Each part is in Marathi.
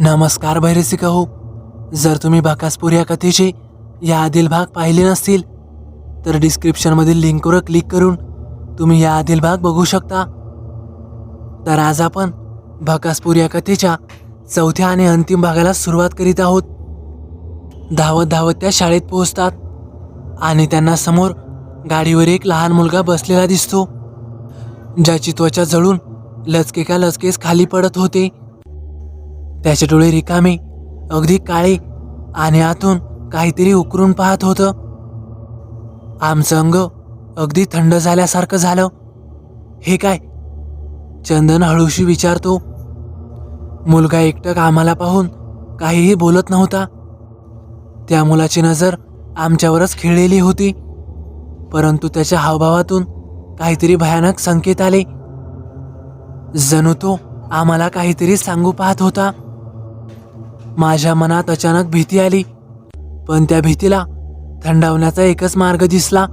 नमस्कार भैरसिका हो जर तुम्ही बाकासपूर या कथेचे या आदिल भाग पाहिले नसतील तर डिस्क्रिप्शनमधील लिंकवर क्लिक करून तुम्ही या आदिल भाग बघू शकता. तर आज आपण बकासपूर या कथेच्या चौथ्या आणि अंतिम भागाला सुरुवात करीत आहोत. धावत धावत त्या शाळेत पोहोचतात आणि त्यांना समोर गाडीवर एक लहान मुलगा बसलेला दिसतो ज्याची त्वचा जळून लचके का लचकेच खाली पडत होते. त्याचे डोळे रिकामे अगदी काळे आणि आतून काहीतरी उकरून पाहत होतं. आमचं अंग अगदी थंड झाल्यासारखं झालं. हे काय? चंदन हळूशी विचारतो. मुलगा एकटक आम्हाला पाहून काहीही बोलत नव्हता. त्या मुलाची नजर आमच्यावरच खिळलेली होती. परंतु त्याच्या हावभावातून काहीतरी भयानक संकेत आले. जणू तो आम्हाला काहीतरी सांगू पाहत होता. माझ्या मनात अचानक भीती आली. पण त्या भीतीला थंडावण्याचा एकच मार्ग दिसला.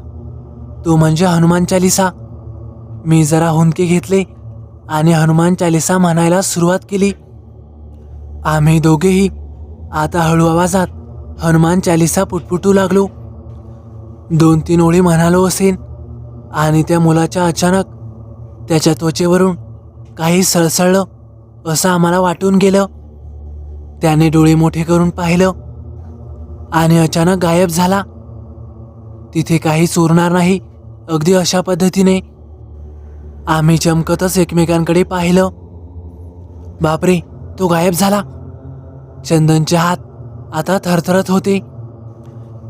तो म्हणजे हनुमान चालिसा. मी जरा हुंदके घेतले आणि हनुमान चालिसा म्हणायला सुरुवात केली. आम्ही दोघेही आता हळू आवाजात हनुमान चालिसा पुटपुटू लागलो. दोन तीन ओळी म्हणालो असेन आणि त्या मुलाच्या अचानक त्याच्या त्वचेवरून काही सळसळलं असं आम्हाला वाटून गेलं. त्याने डोळे मोठे करून पाहिलं. आणि अचानक गायब झाला. तिथे काहीच उरणार नाही. अगदी अशा पद्धतीने आम्ही चमकतच एकमेकांकडे पाहिलं. बापरे तो गायब झाला. चंदनचे हात आता थरथरत होते.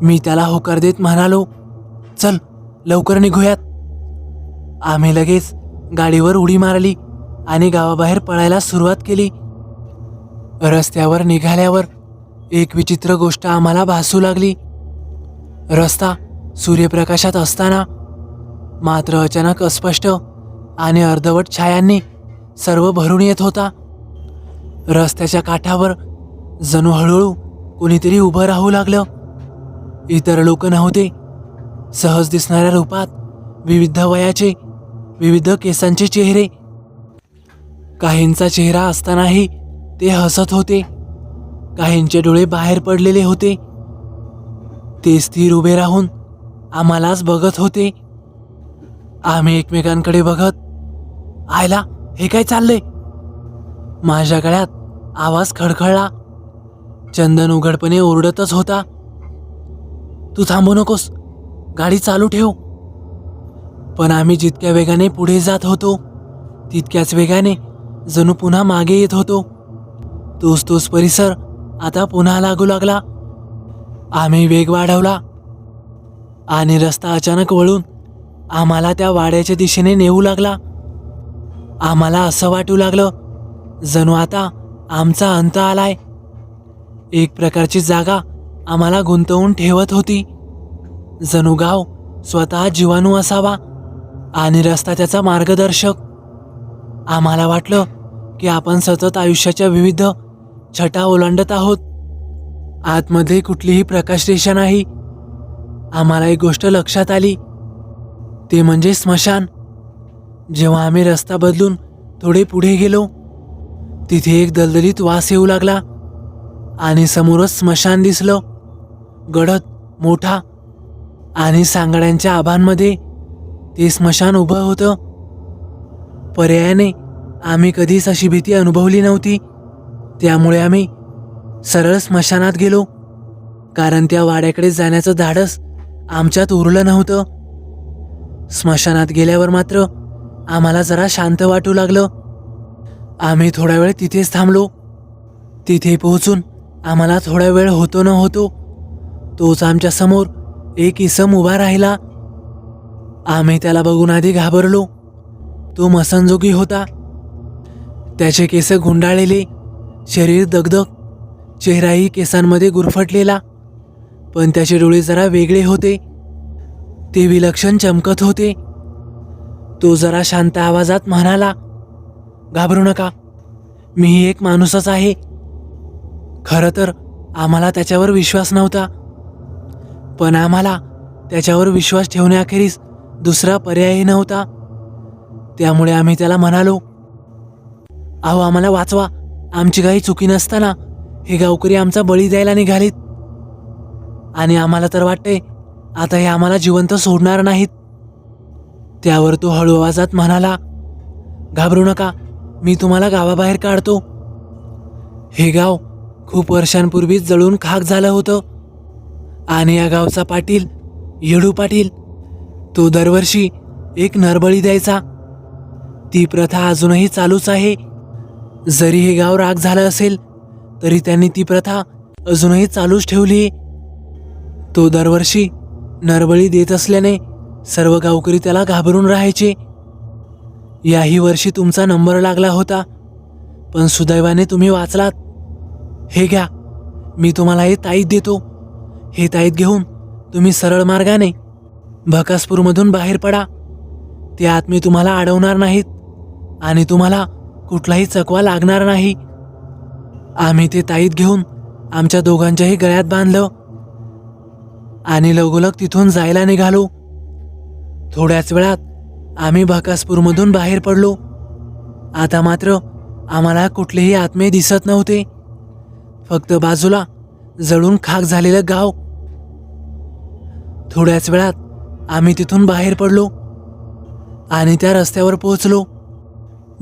मी त्याला होकार देत म्हणालो चल लवकर निघूयात. आम्ही लगेच गाडीवर उडी मारली आणि गावाबाहेर पळायला सुरुवात केली. रस्त्यावर निघाल्यावर एक विचित्र गोष्ट आम्हाला भासू लागली. रस्ता सूर्यप्रकाशात असताना मात्र अचानक अस्पष्ट आणि अर्धवट छायांनी सर्व भरून येत होता. रस्त्याच्या काठावर जणू हळूहळू कोणीतरी उभं राहू लागलं. इतर लोक नव्हते. सहज दिसणाऱ्या रूपात विविध वयाचे विविध केसांचे चेहरे. काहींचा चेहरा असतानाही ते हसत होते. काहींचे डोळे बाहेर पडलेले होते. ते स्थिर उभे राहून आम्हालाच बघत होते. आम्ही एकमेकांकडे बघत आयला हे काय चाललंय? माझ्या गळ्यात आवाज खडखळला. चंदन उघडपणे ओरडतच होता तू थांबू नकोस गाडी चालू ठेव. पण आम्ही जितक्या वेगाने पुढे जात होतो तितक्याच वेगाने जणू पुन्हा मागे येत होतो. तोच तोच परिसर आता पुन्हा लागू लागला. आम्ही वेग वाढवला. आणि रस्ता अचानक वळून आम्हाला त्या वाड्याच्या दिशेने नेऊ लागला. आम्हाला असं वाटू लागलं जणू आता आमचा अंत आलाय. एक प्रकारची जागा आम्हाला गुंतवून ठेवत होती. जणू गाव स्वतः जीवाणू असावा आणि रस्ता त्याचा मार्गदर्शक. आम्हाला वाटलं की आपण सतत आयुष्याच्या विविध छटा ओलांडत आहोत. आतमध्ये कुठलीही प्रकाशरेषा नाही. आम्हाला एक गोष्ट लक्षात आली. ते म्हणजे स्मशान. जेव्हा आम्ही रस्ता बदलून थोडे पुढे गेलो तिथे एक दलदलीत वास येऊ लागला आणि समोरच स्मशान दिसलं. गडद मोठा आणि सांगड्यांच्या आभांमध्ये ते स्मशान उभं होतं. पर्यायाने आम्ही कधीच अशी भीती अनुभवली नव्हती. त्यामुळे आम्ही सरळ स्मशानात गेलो. कारण त्या वाड्याकडे जाण्याचं धाडस आमच्यात उरलं नव्हतं. स्मशानात गेल्यावर मात्र आम्हाला जरा शांत वाटू लागलं. आम्ही थोडा वेळ तिथेच थांबलो. तिथे पोहोचून आम्हाला थोडा वेळ होतो न होतो तोच आमच्यासमोर एक इसम उभा राहिला. आम्ही त्याला बघून आधी घाबरलो. तो मसनजोगी होता. त्याचे केस गुंडाळलेले शरीर दगदग. चेहराही केसांमध्ये गुरफटलेला. पण त्याचे डोळे जरा वेगळे होते. ते विलक्षण चमकत होते. तो जरा शांत आवाजात म्हणाला घाबरू नका. मीही एक माणूसच आहे. खरं तर आम्हाला त्याच्यावर विश्वास नव्हता. पण आम्हाला त्याच्यावर विश्वास ठेवण्याखेरीज दुसरा पर्यायही नव्हता. त्यामुळे आम्ही त्याला म्हणालो अहो आम्हाला वाचवा. आमची काही चुकी नसताना हे गावकरी आमचा बळी द्यायला निघालीत. आणि आम्हाला तर वाटते आता हे आम्हाला जिवंत सोडणार नाहीत. त्यावर तो हळू आवाजात म्हणाला घाबरू नका मी तुम्हाला गावाबाहेर काढतो. हे गाव खूप वर्षांपूर्वीच जळून खाक झालं होतं. आणि या गावचा पाटील येडू पाटील तो दरवर्षी एक नरबळी द्यायचा. ती प्रथा अजूनही चालूच आहे. जरी हे गाव राग झालं असेल तरी त्यांनी ती प्रथा अजूनही चालूच ठेवली तो दरवर्षी नरबळी देत असल्याने सर्व गावकरी त्याला घाबरून राहायचे. याही वर्षी तुमचा नंबर लागला होता पण सुदैवाने तुम्ही वाचलात. हे घ्या मी तुम्हाला हे ताईत देतो. हे ताईत घेऊन तुम्ही सरळ मार्गाने भकासपूरमधून बाहेर पडा. ते आत्मे तुम्हाला अडवणार नाहीत आणि तुम्हाला कुठलाही चकवा लागणार नाही. आम्ही ते ताईत घेऊन आमच्या दोघांच्याही गळ्यात बांधलं. आणि लगोलग तिथून जायला निघालो. थोड्याच वेळात आम्ही भकासपूरमधून बाहेर पडलो. आता मात्र आम्हाला कुठलेही आत्मे दिसत नव्हते. फक्त बाजूला जळून खाक झालेलं गाव. थोड्याच वेळात आम्ही तिथून बाहेर पडलो आणि त्या रस्त्यावर पोहोचलो.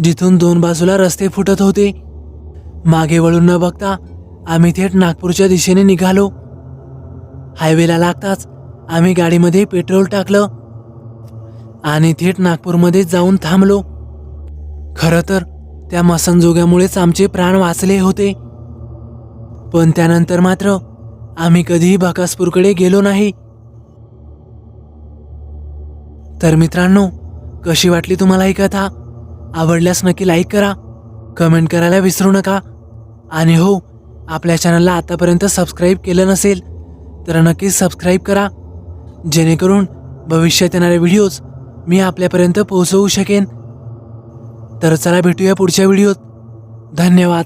जिथून दोन बाजूला रस्ते फुटत होते. मागे वळून न बघता आम्ही थेट नागपूरच्या दिशेने निघालो. हायवेला लागताच आम्ही गाडीमध्ये पेट्रोल टाकलं आणि थेट नागपूरमध्ये जाऊन थांबलो. खरं तर त्या मसनजोग्यामुळेच आमचे प्राण वाचले होते. पण त्यानंतर मात्र आम्ही कधीही बकासपूरकडे गेलो नाही. तर मित्रांनो कशी वाटली तुम्हाला ही कथा? आवडल्यास नक्की लाईक करा. कमेंट करायला विसरू नका. आणि हो आपल्या चॅनलला आतापर्यंत सबस्क्राईब केलं नसेल तर नक्कीच सबस्क्राईब करा. जेणेकरून भविष्यात येणारे व्हिडिओज मी आपल्यापर्यंत पोहोचवू शकेन. तर चला भेटूया पुढच्या व्हिडिओत धन्यवाद.